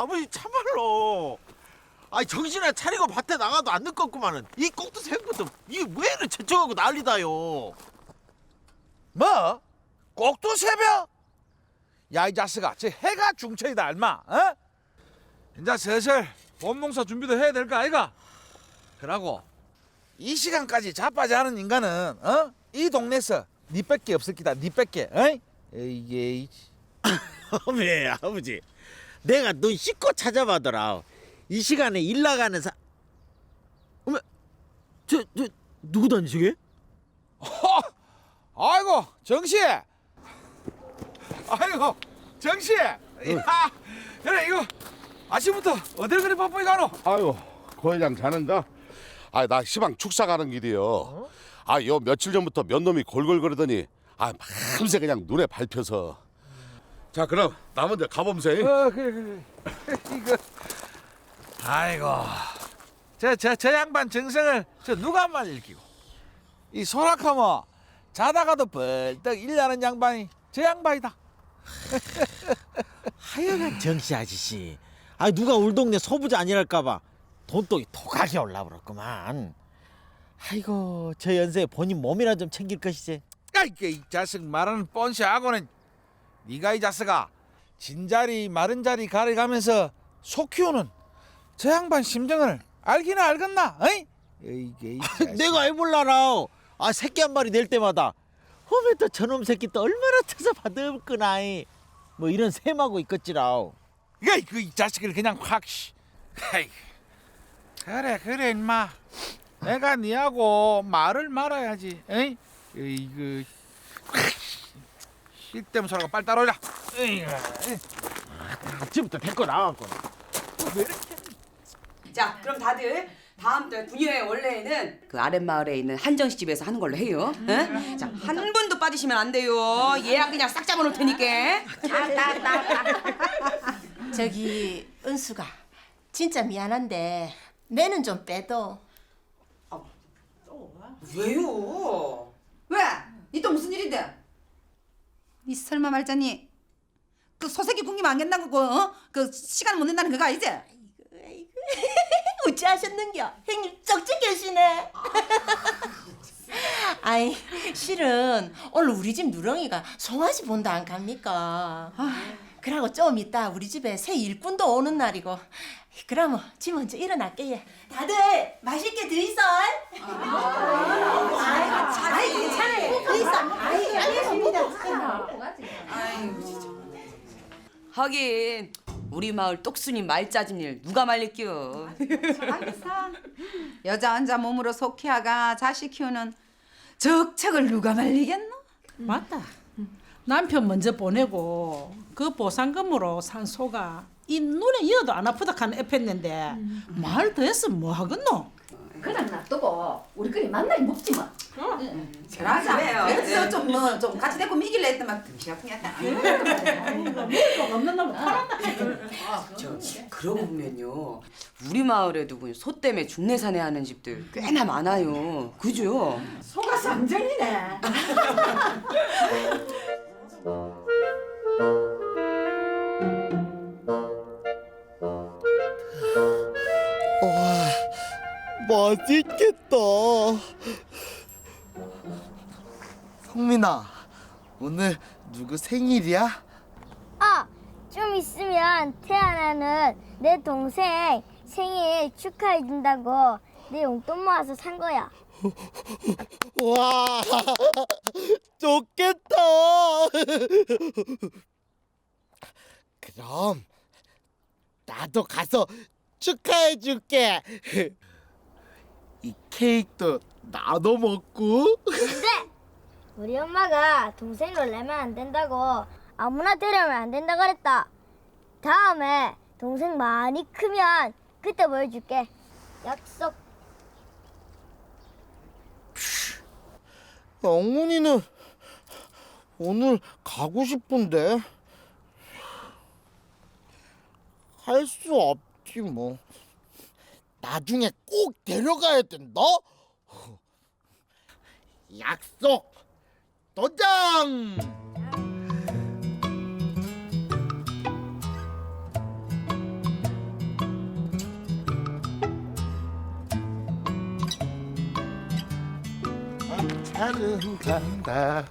아버지 참말로. 아이 정신을 차리고 밭에 나가도 안 늦겠구만은 이 꼭두 새부터 이게 왜 이래 재쳐가고 난리다요. 뭐? 꼭두 새벽? 야 이 자식아 저 해가 중천이다 알마 어? 이제 슬슬 봄농사 준비도 해야 될 거 아이가? 그러고 이 시간까지 자빠지 않은 인간은 어? 이 동네에서 니밖에 없을 기다 니밖에 어이? 에이 어메 아버지 내가 눈 씻고 찾아봐더라 이 시간에 일 나가는 사 어메 저, 저 누구 다니 저게? 아이고 정씨 아이고 정씨 야 그래 이거 아침부터 어딜 그리 바쁘게 가노? 아유 고회장 자는다. 아 나 시방 축사 가는 길이요. 아 요 며칠 전부터 몇 놈이 골골거리더니 아 밤새 그냥 눈에 밟혀서. 자 그럼 나 먼저 가봄세. 어 그래 그래. 이거. 아이고. 저 저 저 양반 정성을 저 누가 말리기고. 이 소락하면 자다가도 벌떡 일나는 양반이 저 양반이다. 하여간 정씨 아저씨. 아 누가 울 동네 소부자 아니랄까봐 돈또 토각이 올라버렸구만. 아이고 저 연세에 본인 몸이나 좀 챙길 것이지. 아이 이 자식 말하는 뻔시하고는 네가 이 자식아 진자리 마른 자리 가려가면서 속 키우는 저 양반 심정을 알기나 알겠나? 어이? 이게 이 자식. 내가 왜 몰라라 아 새끼 한 마리 낼 때마다 홈에 또 저놈 새끼 또 얼마나 터서 받을거나 뭐 이런 셈하고 있겠지라 이거 그이 자식을 그냥 확 씨. 아이, 그래 그래 인마 내가 니하고 말을 말아야지 에이 이거 실때문 소리가 빨리 따라오자 에이, 아침부터 데리고 나왔고 자, 그럼 다들 다음 달 분유회 원래에는 그 아랫마을에 있는 한정식 집에서 하는 걸로 해요. 응? 자, 한 분도 빠지시면 안 돼요. 예약 그냥 싹 잡아놓을 테니까. 저기 은수가 진짜 미안한데 내는 좀 빼도 왜요? 왜? 니또 무슨 일인데? 니 설마 말자니 그 소세기 굶기면 안 된다고 그, 어? 그 시간 못 낸다는 그거 아니지? 어찌하셨는겨? 형님 쩍쩍 계시네 아이 실은 오늘 우리 집 누렁이가 송아지 본다 안 갑니까? 그러고 좀 이따 우리 집에 새 일꾼도 오는 날이고 그러면 지 먼저 일어날게 예. 다들 맛있게 드이소 아이고 잘 괜찮아요 드이소 아이 알겠습니다 하긴 우리 마을 똑순이 말 짜진 일 누가 말릴게요. 여자 혼자 몸으로 속히아가 자식 키우는 적척을 누가 말리겠노? 맞다. 남편 먼저 보내고 그 보상금으로 산 소가 이 눈에 이어도 안 아프다 하는 애했는데 말 더했으면 뭐 하겠노? 그냥 놔두고 우리끼리 만나게 먹지 뭐. 그러자. 그래서 좀 뭐 좀 같이 데리고 미길래 했더만 등시 아프게 했다. 없는 놈은 팔았다. 저 그러고 보면요, 우리 마을에도 그소 때문에 중내산에 하는 집들 꽤나 많아요. 그죠? 소가 상전이네. 맛있겠다 성민아, 오늘 누구 생일이야? 아, 좀 있으면 태어나는 내 동생 생일 축하해 준다고 내 용돈 모아서 산 거야. 와, 좋겠다. 그럼 나도 가서 축하해 줄게. 이 케이크도 나도 먹고. 근데 우리 엄마가 동생을 내면 안 된다고 아무나 데려면 안 된다 그랬다. 다음에 동생 많이 크면 그때 보여줄게. 약속. 영훈이는 오늘 가고 싶은데 할 수 없지 뭐. 나중에 꼭 데려가야 된다. 약속 도장. 간다.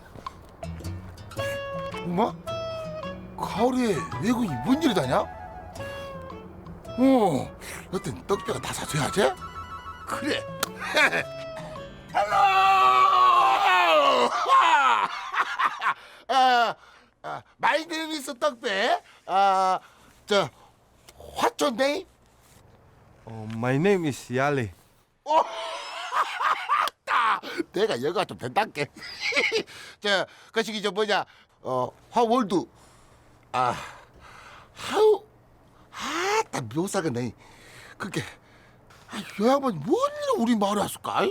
엄마? 가을에 외국인 뭔 일이 다냐? 어, 어떤 떡배가 다 사줘야지? 그래. 헬로! 아, 아, my name is 떡배. 아, 저, your name? Oh, my name is Yale. 어, 따! 내가 영어가 좀 된답게. 저, 그 시기 저 뭐냐, 어, 화월드, 아, 하우, 아따 묘사가 내, 그게, 아, 요 양반이 뭔 일로 우리 마을에 왔을까?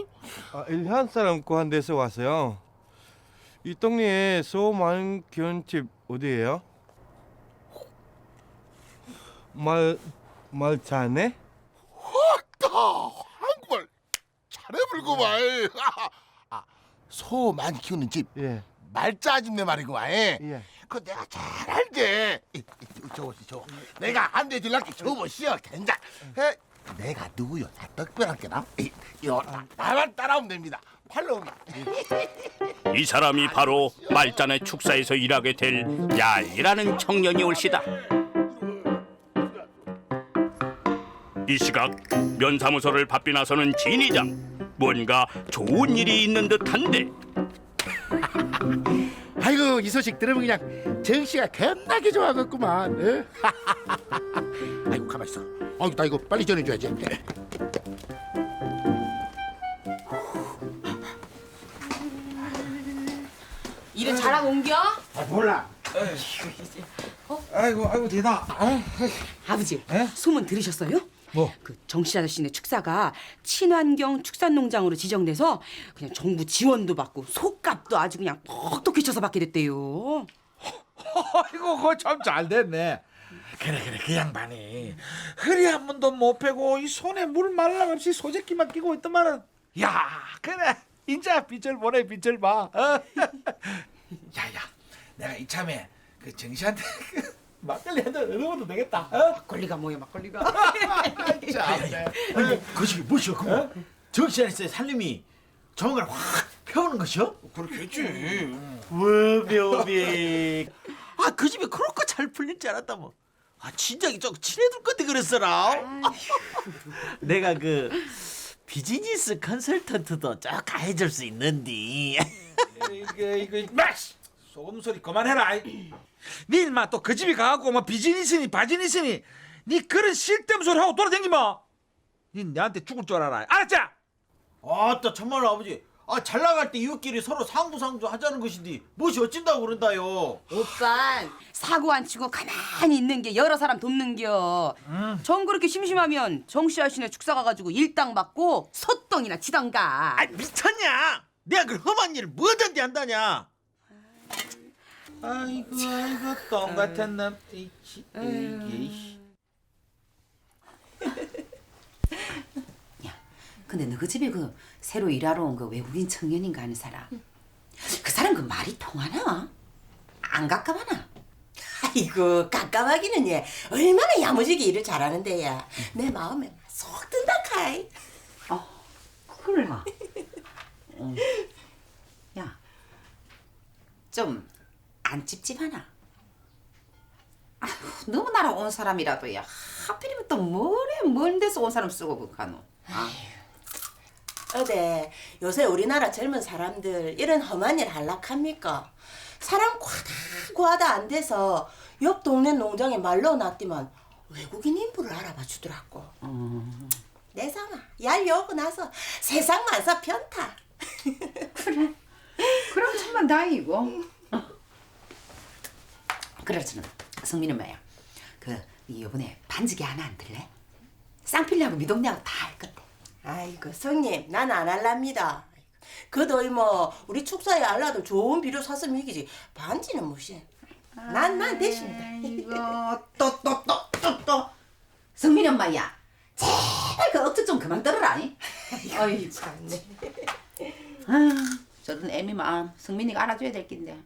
아, 일한 사람 구한 데서 왔어요. 이 동네에 소만 기원집 어디예요? 말 말자네? 따! 한국말 잘해불구만. 아, 소 많이 키우는 집, 예. 말자 아줌마 말이구만. 예. 그 내가 잘 알지. 이, 이, 저거 저 내가 안내 줄랄게 저보시오 된장. 해. 내가 누구요? 나. 이, 요 나, 나만 따라오면 됩니다. 팔로우만. 이 사람이 바로 말단의 축사에서 일하게 될 얄이라는 청년이 올시다. 이 시각 면사무소를 바삐 나서는 진이장 뭔가 좋은 일이 있는 듯한데 아이고 이 소식 들으면 그냥 정 씨가 겁나게 좋아하겠구만. 어? 아이고 가만 있어. 아이고 나 이거 빨리 전해줘야지. 일은 잘하고 옮겨? 아 몰라. 아이고 아이고 대다. 아이, 아버지 에? 소문 들으셨어요? 뭐? 그 정씨 아저씨네 축사가 친환경 축산농장으로 지정돼서 그냥 정부 지원도 받고 소값도 아주 그냥 톡톡히 쳐서 받게 됐대요. 아이고 그거 참 잘 됐네. 그래 그래 그 양반이 허리 한 번도 못 펴고 이 손에 물 말람 없이 소재기만 끼고 있더만은 야 그래 인자 빛을 보내 빛을 봐. 어? 야야 내가 이참에 그 정씨한테 그 막걸리 한잔 얻어봐도 되겠다. 어? 막걸리가 뭐야 막걸리가? 아니 그것이 뭐시오 그거? 정신에서 살림이 정을 확 펴오는 것이요? 그렇겠지. 워묘비. 아 그 집에 그럴 거잘 풀릴 줄 알았다 뭐. 아 진작에 좀 친해둘 건데 그랬어라. 내가 그 비즈니스 컨설턴트도 쭉 가해줄 수 있는디. 이게 이거 마시 소금 소리 그만해라. 니 인마 또 그 집에 가갖고 뭐 비즈니스니 바지니스니 니 그런 쓸데없는 소리 하고 돌아다니마. 니 내한테 죽을 줄 알아라. 알았지? 아따 참말로 아버지. 아 잘 나갈 때 이웃끼리 서로 상부상조 하자는 것인데 무엇이 어찐다고 그런다요. 오빠 사고 안 치고 가만히 있는 게 여러 사람 돕는겨. 정 그렇게 심심하면 정씨 아저씨네 축사 가가지고 일당 받고 소똥이나 치던가. 아 미쳤냐? 내가 그 험한 일을 뭐든지 한다냐? 아이고 아이고 똥 같은 놈. 이치, 이게. 근데 너그 집에 그 새로 일하러 온 그 외국인 청년인가 하는 사람 그 사람 그 말이 통하나? 안 가깝하나? 아이고 깜깜하기는 얘 얼마나 야무지게 일을 잘하는데 야내 마음에 쏙 든다 카이. 그래 야 좀 안 찝찝하나? 아휴 너무 나라 온 사람이라도 야 하필이면 또 뭐래 먼 데서 온 사람 쓰고 그가노 어데 요새 우리나라 젊은 사람들 이런 험한 일 할락합니까? 사람 과다 과다 안 돼서 옆 동네 농장에 말로 놨더만 외국인 인부를 알아봐 주더라고. 내 삼아 얄 오고 나서 세상 만사 편타. 그럼 천만 다행이고. 그렇잖아 성민은 뭐야 그 이번에 반지기 하나 안 들래? 쌍필리하고 미동네하고 다 할 건데 아이고 성님 난 안 할랍니다. 그도 뭐 우리 축사에 알라도 좋은 비료 샀으면 이기지 반지는 무시. 난난 대신이다. 이거 또 또 또 또 또. 성민 엄마야. 제발 그 억지 좀 그만 떨어라니. 어이 참네. 아유, 저런 애미 마음 성민이가 알아줘야 될 낀데.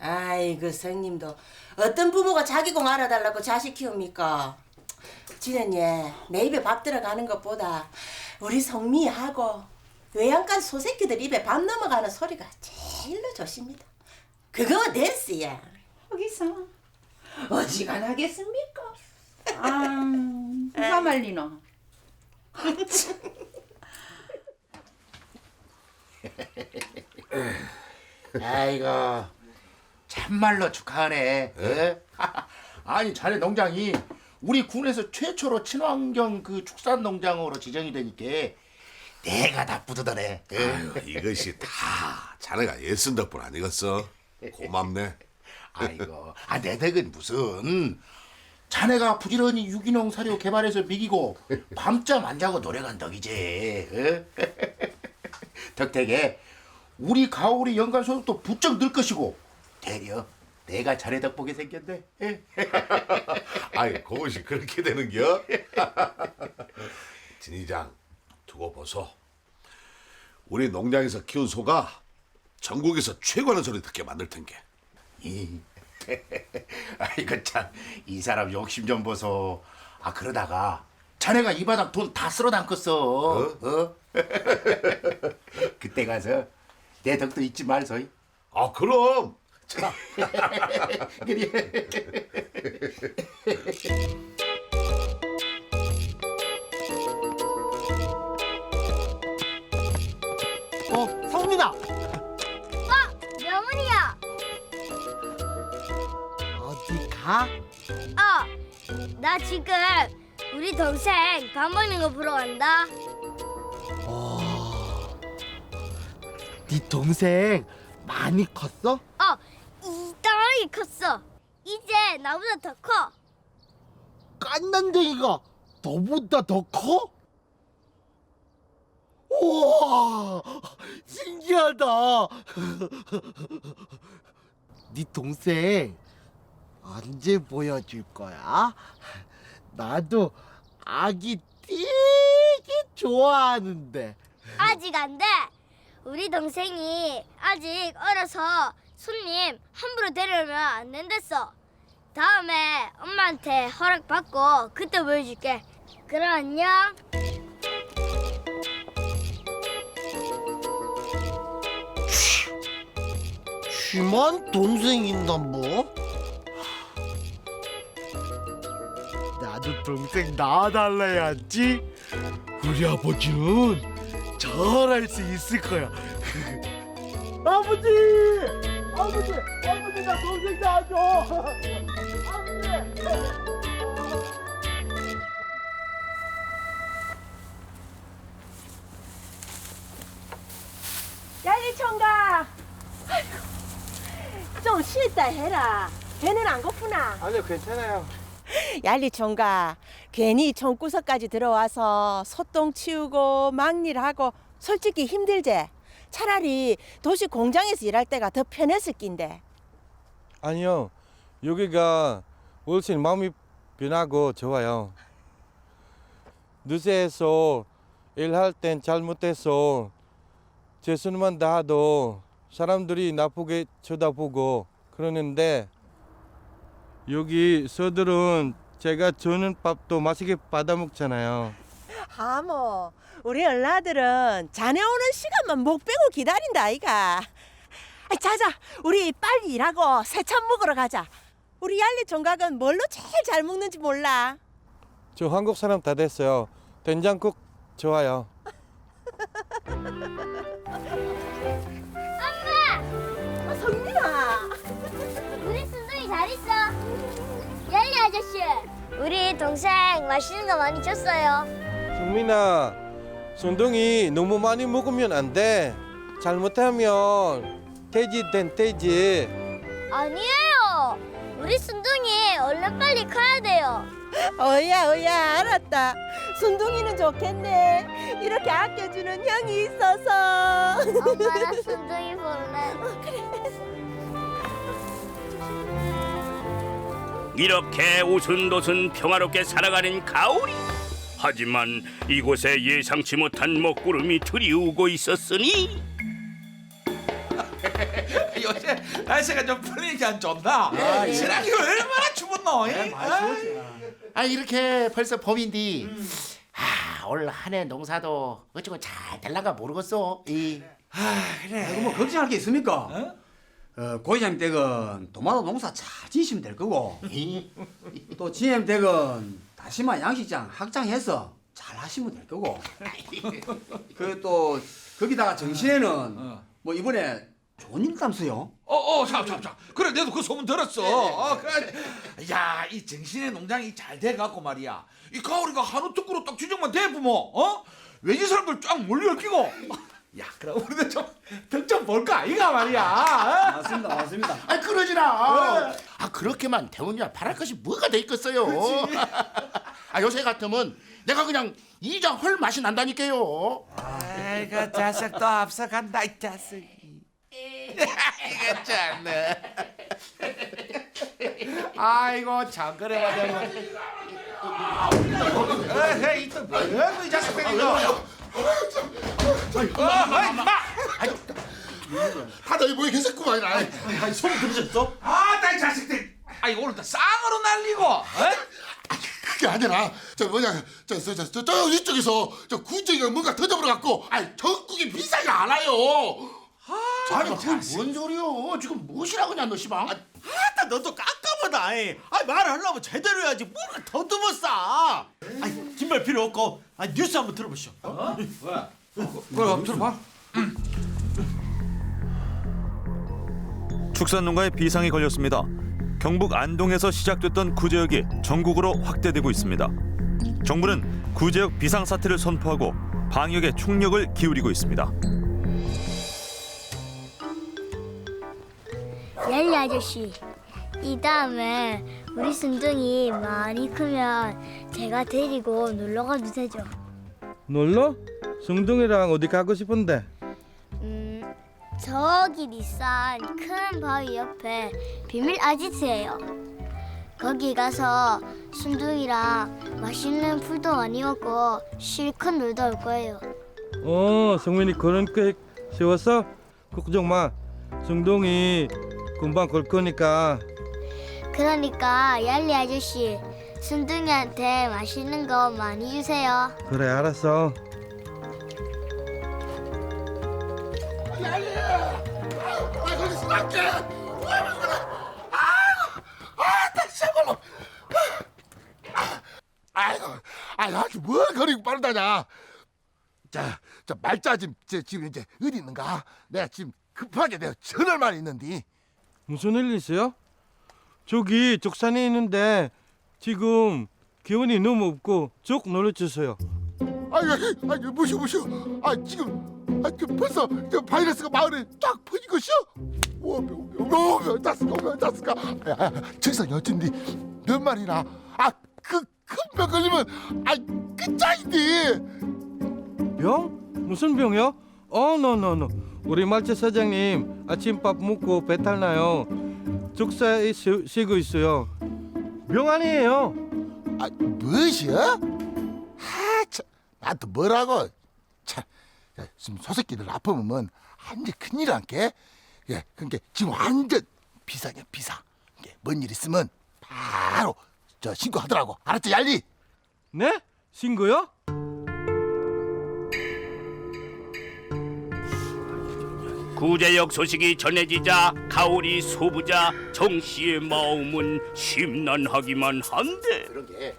아이고 성님도 어떤 부모가 자기 공 알아달라고 자식 키웁니까? 지는 얘내 입에 밥 들어가는 것보다 우리 성미하고 외양간 소새끼들 입에 밥 넘어가는 소리가 제일로 좋습니다. 그거 됐어야. 거기서 어지간하겠습니까? 아, 누가 말리노? 아이고 참말로 축하하네. 예? 아니 자네 농장이 우리 군에서 최초로 친환경 그 축산 농장으로 지정이 되니까 내가 다 뿌듯하네. 예? 아유, 이것이 다 자네가 애쓴 덕분 아니겠어? 고맙네. 아이고, 아, 내 덕은 무슨. 자네가 부지런히 유기농 사료 개발해서 미기고 밤잠 안 자고 노력한 덕이지. 어? 덕택에 우리 가오리 연간 소득도 부쩍 늘 것이고 대려 내가 자네 덕보게 생겼네. 예? 아이, 그것이 그렇게 되는겨? 진이장, 두고 보소. 우리 농장에서 키운 소가 전국에서 최고하는 소리 듣게 만들 텐게. 이. 아이고 참 이 사람 욕심 좀 보소. 아 그러다가 자네가 이 바닥 돈 다 쓸어 담겠어. 어? 그때 가서 내 덕도 잊지 말소이. 아, 그럼. 자. 그래. 어, 성민아. 어, 명훈이야. 어디 가? 어, 나 지금 우리 동생 밥 먹는 거 보러 간다. 네 동생 많이 컸어? 어, 이따위 컸어. 이제 나보다 더 커. 깐난쟁이가 너보다 더 커? 우와 신기하다 네 동생 언제 보여줄 거야? 나도 아기 되게 좋아하는데 아직 안 돼. 우리 동생이 아직 어려서 손님 함부로 데려오면 안 된댔어. 다음에 엄마한테 허락 받고 그때 보여줄게. 그럼 안녕. 심한 동생인가 뭐? 나도 동생 낳아달라야지. 우리 아버지는 잘할 수 있을 거야. 아버지! 아버지! 아버지 나 동생 낳아줘! 아버지! 야 이 총각. 좀 쉬었다 해라. 배는 안 고프나? 아니요, 괜찮아요. 얄리 총각 괜히 총구석까지 들어와서 소똥 치우고 막일하고 솔직히 힘들제. 차라리 도시 공장에서 일할 때가 더 편했을 낀데. 아니요, 여기가 훨씬 마음이 변하고 좋아요. 늦에서 일할 땐 잘못해서 제 손만 닿아도 사람들이 나쁘게 쳐다보고 그러는데 여기 서들은 제가 주는 밥도 맛있게 받아 먹잖아요. 하모 우리 얼라들은 자네 오는 시간만 목 빼고 기다린다 아이가. 아, 자자 우리 빨리 일하고 새참 먹으러 가자. 우리 얄리 총각은 뭘로 제일 잘 먹는지 몰라. 저 한국 사람 다 됐어요. 된장국 좋아요. 어, 성민아. 우리 순둥이 잘 있어. 얄리 아저씨, 우리 동생 맛있는 거 많이 줬어요. 정민아, 손동이 너무 많이 먹으면 안 돼. 잘못하면 돼지 된 돼지. 아니에요. 우리 순둥이 얼른 빨리 커야 돼요. 어야 어야 알았다. 순둥이는 좋겠네. 이렇게 아껴주는 형이 있어서. 엄마랑 순둥이 볼래. 이렇게 오순도순 평화롭게 살아가는 가오리. 하지만 이곳에 예상치 못한 먹구름이 들이우고 있었으니 요새 날씨가 좀 풀리니까 안 좋나? 지난이 얼마나 추웠노? 이? 아 이렇게 벌써 봄인디 아올 한 해 농사도 어쩌고 잘 될란가 모르겠어. 이. 아 그래 이거 뭐 걱정할 게 있습니까? 어, 고이장 댁은 도마도 농사 잘 지시면 될 거고 또 지엠 댁은 다시마 양식장 확장해서 잘 하시면 될 거고. 그또 거기다가 정신에는 뭐 이번에 좋은 일 담수요. 어어 잠잠잠 그래 내도 그 소문 들었어. 어, 그래. 야이 정신의 농장이 잘 돼갖고 말이야. 이 가오리가 한우 특구로 딱 지정만 대부모. 어? 외지 사람들 쫙 몰려 끼고 야 그럼 우리도 좀 득점 볼까 이가 말이야 어? 맞습니다 맞습니다 아 그러지라. 아 그렇게만 대운이야 바랄 것이 뭐가 돼 있겠어요. 아 요새 같으면 내가 그냥 이자 헐 맛이 난다니까요. 아이고 자식 또 앞서간다 이 참네. 아이고 참 그래 맞아. 에이 또 뭐야 이 자식들 이거 하다 뭐에 계셨구만. 아니 소문 들으셨어? 아나 자식들 아이 오늘도 쌍으로 날리고 어? 그게 아니라 저 뭐냐 저저저 저, 저, 이쪽에서 저 구정이가 뭔가 터져버려 갖고 아 전국이 비싸지 않아요. 아니 그뭔 소리요? 지금 무엇이라고 그냐 너 시방? 아따 너도 깜깜하다. 아이 아, 말을 하려면 제대로 해야지. 뭘 더듬어 싸. 아이 긴말 필요 없고 아 뉴스 한번 들어보시오. 어? 그럼 들어봐 축산농가에 비상이 걸렸습니다. 경북 안동에서 시작됐던 구제역이 전국으로 확대되고 있습니다. 정부는 구제역 비상 사태를 선포하고 방역에 총력을 기울이고 있습니다. 얄리 아저씨, 이 다음에 우리 순둥이 많이 크면 제가 데리고 놀러 가도 되죠? 놀러? 승둥이랑 어디 가고 싶은데? 음, 저기 비싼 큰 바위 옆에 비밀 아지트예요. 거기 가서 순둥이랑 맛있는 풀도 많이 먹고 실컷 놀다 올 거예요. 어, 성민이 그런 계획 세웠어? 걱정 마. 승둥이 금방 걸 거니까 그러니까 얄리 아저씨, 순둥이한테 맛있는 거 많이 주세요. 그래 알았어. 아 거기서 맞게. 아이고 아 나 제발로. 아이고 아이 아주 뭘 거리고 빠르다냐. 자, 저 말자 지금 저, 지금 이제 어디 있는가? 내가 지금 급하게 내가 전화만 있는데. 무슨 일 있어요? 저기 족산에 있는데 지금 기운이 너무 없고 쭉 놀아주세요. 아유, 아유, 무시오, 무시오. 아, 지금, 아, 그 벌써 저 바이러스가 마을에 쫙 퍼진 것이요? 오며, 오며, 오며, 다스가, 오며, 다스가. 야, 야, 저기서 여친디 몇 마리나? 아, 그 큰병 걸리면, 아, 끝장인데. 병? 무슨 병이요? 어, 노노노. 우리 말차 사장님 아침밥 먹고 배탈 나요. 족사에 쉬- 쉬고 있어요. 병 아니에요. 아, 무엇이야? 아, 참, 나한테 뭐라고? 참, 야, 지금 소새끼들 아프면 완전 큰일 안게. 예, 그러니까 지금 완전 비상이야, 비상. 이게 뭔일 있으면 바로 저 신고하더라고. 알았지, 얄리? 네? 신고요? 구제역 소식이 전해지자 가오리 소부자 정 씨의 마음은 심란하기만 한데 그러게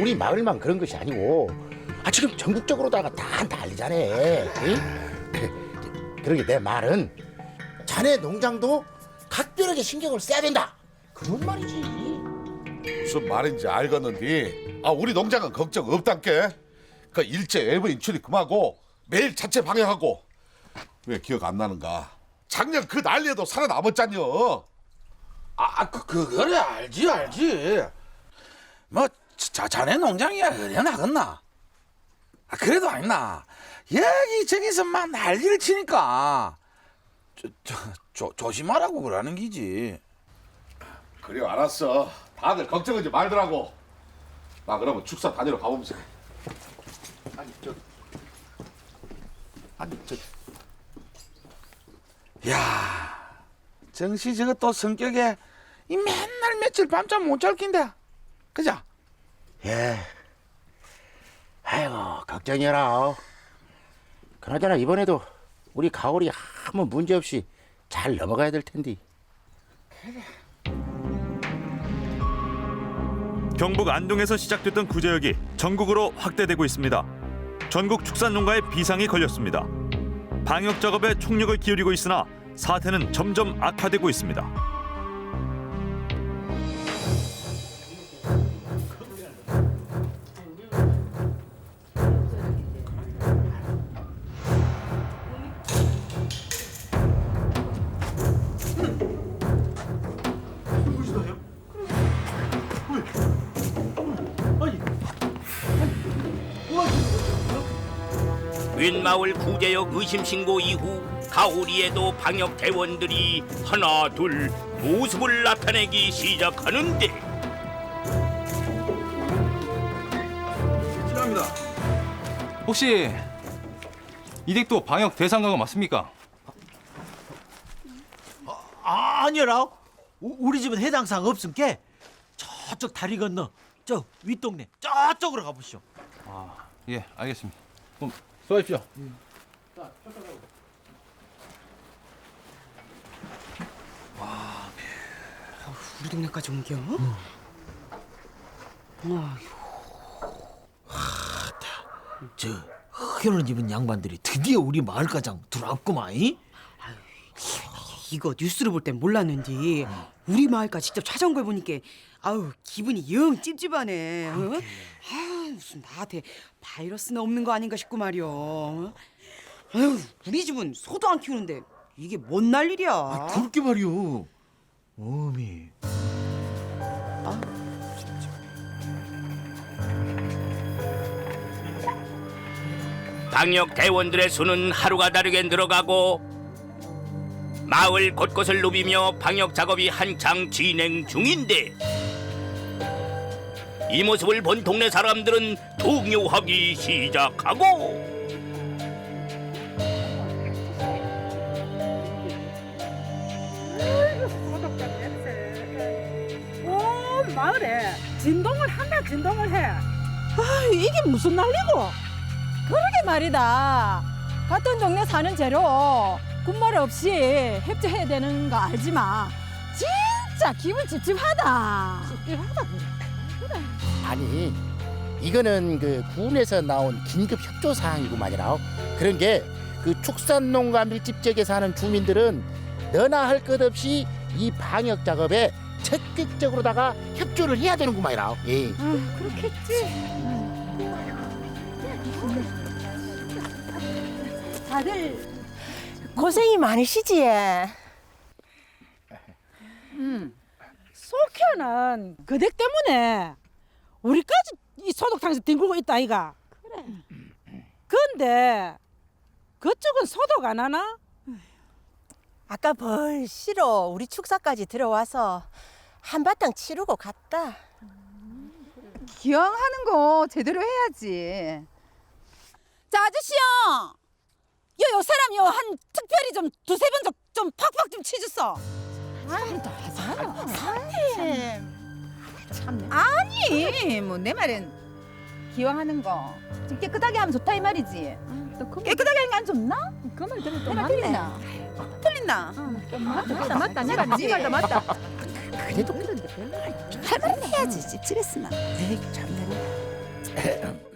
우리 마을만 그런 것이 아니고 아 지금 전국적으로다가 다 난리잖아. 응? 그러게 내 말은 자네 농장도 각별하게 신경을 써야 된다. 그런 말이지. 무슨 말인지 알겠는데 아 우리 농장은 걱정 없단께 그 일제 외부 인출이 금하고 매일 자체 방역하고 왜 기억 안 나는가 작년 그 난리에도 살아남았잖여 아, 그, 그래 알지 알지. 뭐 자, 자네 농장이야 그래 나겠나? 아, 그래도 아니나. 여기 저기서 막 난리를 치니까 저, 저, 조, 조심하라고 그러는 기지. 그래 알았어 다들 걱정하지 말더라고 나 그러면 축사 다니러 가보면서 아니 저 아니 저 야, 정씨 저거 또 성격에 이 맨날 며칠 밤잠 못 잘 낀다. 그죠? 예. 아이고 걱정이라. 그나저나 이번에도 우리 가오리 아무 문제 없이 잘 넘어가야 될 텐데. 경북 안동에서 시작됐던 구제역이 전국으로 확대되고 있습니다. 전국 축산농가에 비상이 걸렸습니다. 방역 작업에 총력을 기울이고 있으나 사태는 점점 악화되고 있습니다. 윗마을 구제역 의심 신고 이후 가오리에도 방역 대원들이 하나 둘 모습을 나타내기 시작하는데 실례합니다. 혹시 이 댁도 방역 대상자가 맞습니까? 아, 아니라 우- 우리 집은 해당 사항 없음께 저쪽 다리 건너 저 윗동네 저쪽으로 가보시오. 아, 예, 알겠습니다. 그럼 수고하십시오. 우리 동네까지 온겨? 저 흑연을 입은 양반들이 드디어 우리 마을가장 들어왔구만. 이? 이거 뉴스를 볼 땐 몰랐는데 우리 마을까지 직접 찾아온 걸 보니까 아우 기분이 영 찝찝하네. 어? 아 무슨 나한테 바이러스는 없는 거 아닌가 싶고 말이오. 아유 우리 집은 소도 안 키우는데 이게 뭔 난일이야. 아, 그렇게 말이오. 어미. 방역 대원들의 수는 하루가 다르게 늘어가고 마을 곳곳을 누비며 방역 작업이 한창 진행 중인데 이 모습을 본 동네 사람들은 동요하기 시작하고 온 마을에 진동을 한다 진동을 해. 아 이게 무슨 난리고? 그러게 말이다. 같은 동네 사는 죄로 군말 없이 협조해야 되는 거 알지마. 진짜 기분 찝찝하다. 찝찝하다 그래. 아니 이거는 그 군에서 나온 긴급 협조 사항이구만이라. 그런 게 그 축산 농가 밀집 지역에 사는 주민들은 너나 할 것 없이 이 방역 작업에 적극적으로다가 협조를 해야 되는구만이라. 예. 그렇겠지. 다들 고생이 많으시지? 속혀는 그댁 때문에 우리까지 이 소독탕에서 뒹굴고 있다 아이가. 그래. 근데 그쪽은 소독 안 하나? 아까 벌시로 우리 축사까지 들어와서 한바탕 치르고 갔다. 기왕 하는 거 제대로 해야지. 자 아저씨요. 요, 요 사람 요 한 특별히 좀 두세 번좀좀 팍팍 좀 치줬어. 아 참. 아니 뭐 내 말은 기왕하는 거좀 깨끗하게 하면 좋다 이 말이지. 깨끗하게 하는 게안 좋나? 그 말 들으면 또 맞네. 틀린다. 틀린다. 맞다 맞다 내 말이 네 말도 맞다. 그래도 할 말은 해야지 찝찝했으나. 에이, 참네.